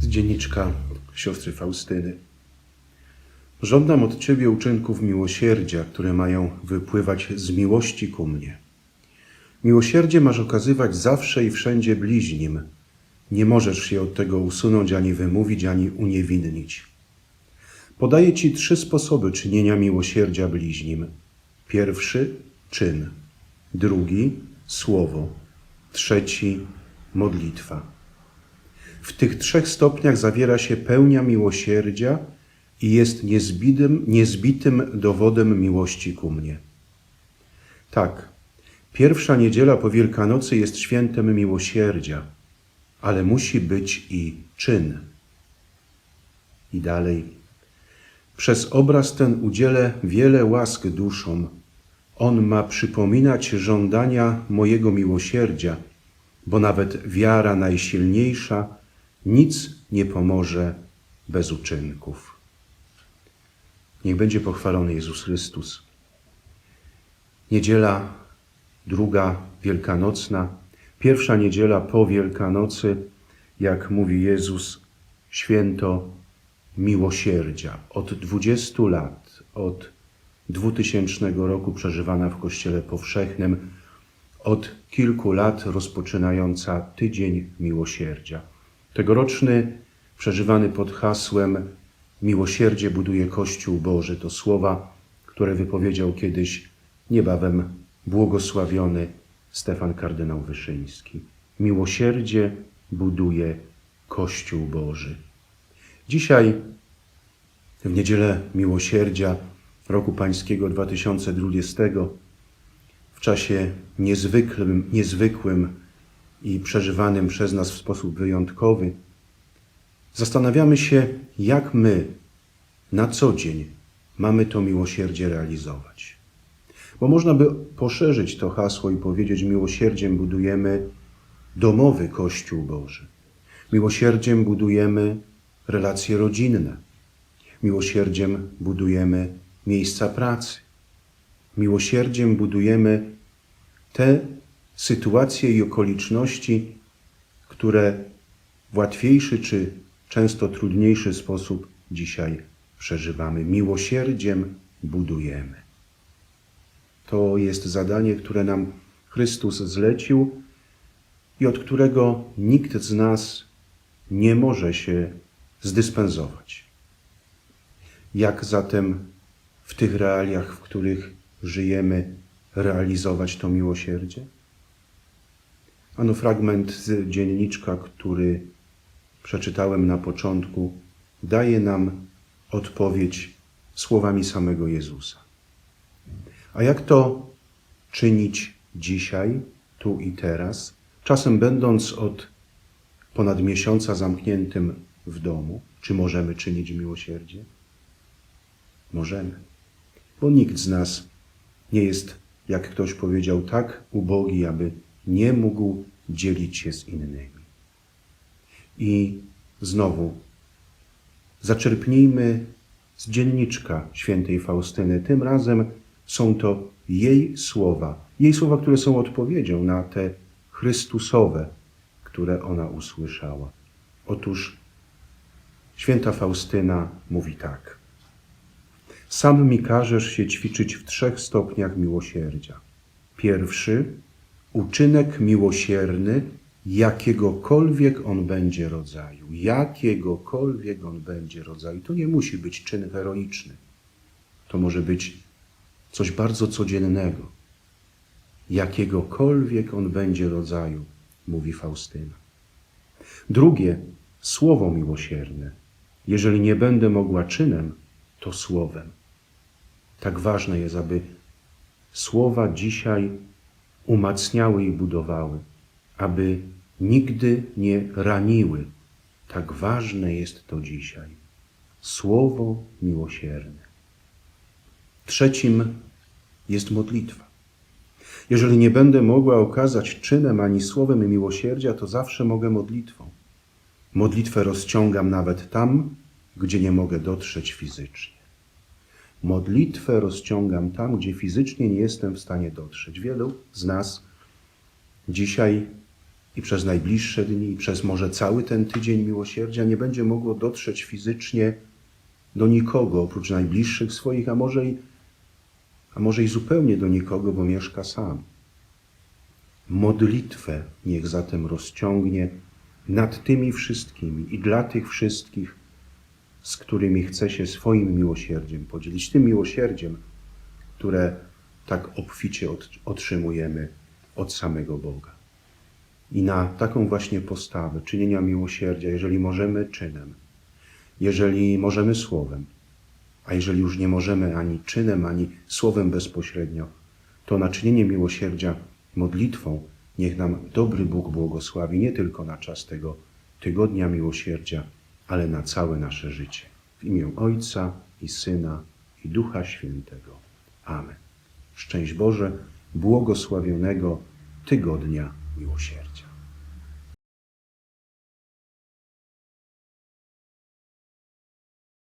z dzienniczka siostry Faustyny. Żądam od Ciebie uczynków miłosierdzia, które mają wypływać z miłości ku mnie. Miłosierdzie masz okazywać zawsze i wszędzie bliźnim. Nie możesz się od tego usunąć, ani wymówić, ani uniewinnić. Podaję Ci trzy sposoby czynienia miłosierdzia bliźnim. Pierwszy czyn, drugi słowo, trzeci modlitwa. W tych trzech stopniach zawiera się pełnia miłosierdzia i jest niezbitym, niezbitym dowodem miłości ku mnie. Tak, pierwsza niedziela po Wielkanocy jest świętem miłosierdzia, ale musi być i czyn. I dalej. Przez obraz ten udzielę wiele łask duszom. On ma przypominać żądania mojego miłosierdzia, bo nawet wiara najsilniejsza nic nie pomoże bez uczynków. Niech będzie pochwalony Jezus Chrystus. Niedziela druga wielkanocna, pierwsza niedziela po Wielkanocy, jak mówi Jezus, święto miłosierdzia. Od 20 lat, od 2000 roku przeżywana w Kościele Powszechnym, od kilku lat rozpoczynająca Tydzień Miłosierdzia. Tegoroczny, przeżywany pod hasłem Miłosierdzie buduje Kościół Boży to słowa, które wypowiedział kiedyś niebawem błogosławiony Stefan kardynał Wyszyński. Miłosierdzie buduje Kościół Boży. Dzisiaj, w niedzielę Miłosierdzia roku Pańskiego 2020, w czasie niezwykłym, niezwykłym i przeżywanym przez nas w sposób wyjątkowy, zastanawiamy się, jak my na co dzień mamy to miłosierdzie realizować. Bo można by poszerzyć to hasło i powiedzieć: Miłosierdziem budujemy domowy Kościół Boży. Miłosierdziem budujemy relacje rodzinne. Miłosierdziem budujemy miejsca pracy. Miłosierdziem budujemy te sytuacje i okoliczności, które w łatwiejszy czy często trudniejszy sposób dzisiaj przeżywamy. Miłosierdziem budujemy. To jest zadanie, które nam Chrystus zlecił i od którego nikt z nas nie może się zdyspensować. Jak zatem w tych realiach, w których żyjemy, realizować to miłosierdzie? Ano fragment z dzienniczka, który przeczytałem na początku, daje nam odpowiedź słowami samego Jezusa. A jak to czynić dzisiaj, tu i teraz, czasem będąc od ponad miesiąca zamkniętym w domu? Czy możemy czynić miłosierdzie? Możemy, bo nikt z nas nie jest, jak ktoś powiedział, tak ubogi, aby nie mógł dzielić się z innymi. I znowu zaczerpnijmy z dzienniczka świętej Faustyny. Tym razem są to jej słowa, jej słowa, które są odpowiedzią na te Chrystusowe, które ona usłyszała. Otóż święta Faustyna mówi tak. Sam mi każesz się ćwiczyć w trzech stopniach miłosierdzia. Pierwszy uczynek miłosierny, jakiegokolwiek on będzie rodzaju. Jakiegokolwiek on będzie rodzaju. To nie musi być czyn heroiczny. To może być coś bardzo codziennego. Jakiegokolwiek on będzie rodzaju, mówi Faustyna. Drugie, słowo miłosierne. Jeżeli nie będę mogła czynem, to słowem. Tak ważne jest, aby słowa dzisiaj umacniały i budowały, aby nigdy nie raniły. Tak ważne jest to dzisiaj. Słowo miłosierne. Trzecim jest modlitwa. Jeżeli nie będę mogła okazać czynem ani słowem miłosierdzia, to zawsze mogę modlitwą. Modlitwę rozciągam nawet tam, gdzie nie mogę dotrzeć fizycznie. Modlitwę rozciągam tam, gdzie fizycznie nie jestem w stanie dotrzeć. Wielu z nas dzisiaj i przez najbliższe dni, i przez może cały ten tydzień miłosierdzia nie będzie mogło dotrzeć fizycznie do nikogo oprócz najbliższych swoich, a może i, a może i zupełnie do nikogo, bo mieszka sam. Modlitwę niech zatem rozciągnie nad tymi wszystkimi i dla tych wszystkich, z którymi chce się swoim miłosierdziem podzielić. Tym miłosierdziem, które tak obficie otrzymujemy od samego Boga. I na taką właśnie postawę czynienia miłosierdzia, jeżeli możemy czynem, jeżeli możemy słowem, a jeżeli już nie możemy ani czynem, ani słowem bezpośrednio, to na czynienie miłosierdzia modlitwą niech nam dobry Bóg błogosławi nie tylko na czas tego tygodnia miłosierdzia, ale na całe nasze życie. W imię Ojca i Syna i Ducha Świętego. Amen. Szczęść Boże, błogosławionego tygodnia miłosierdzia.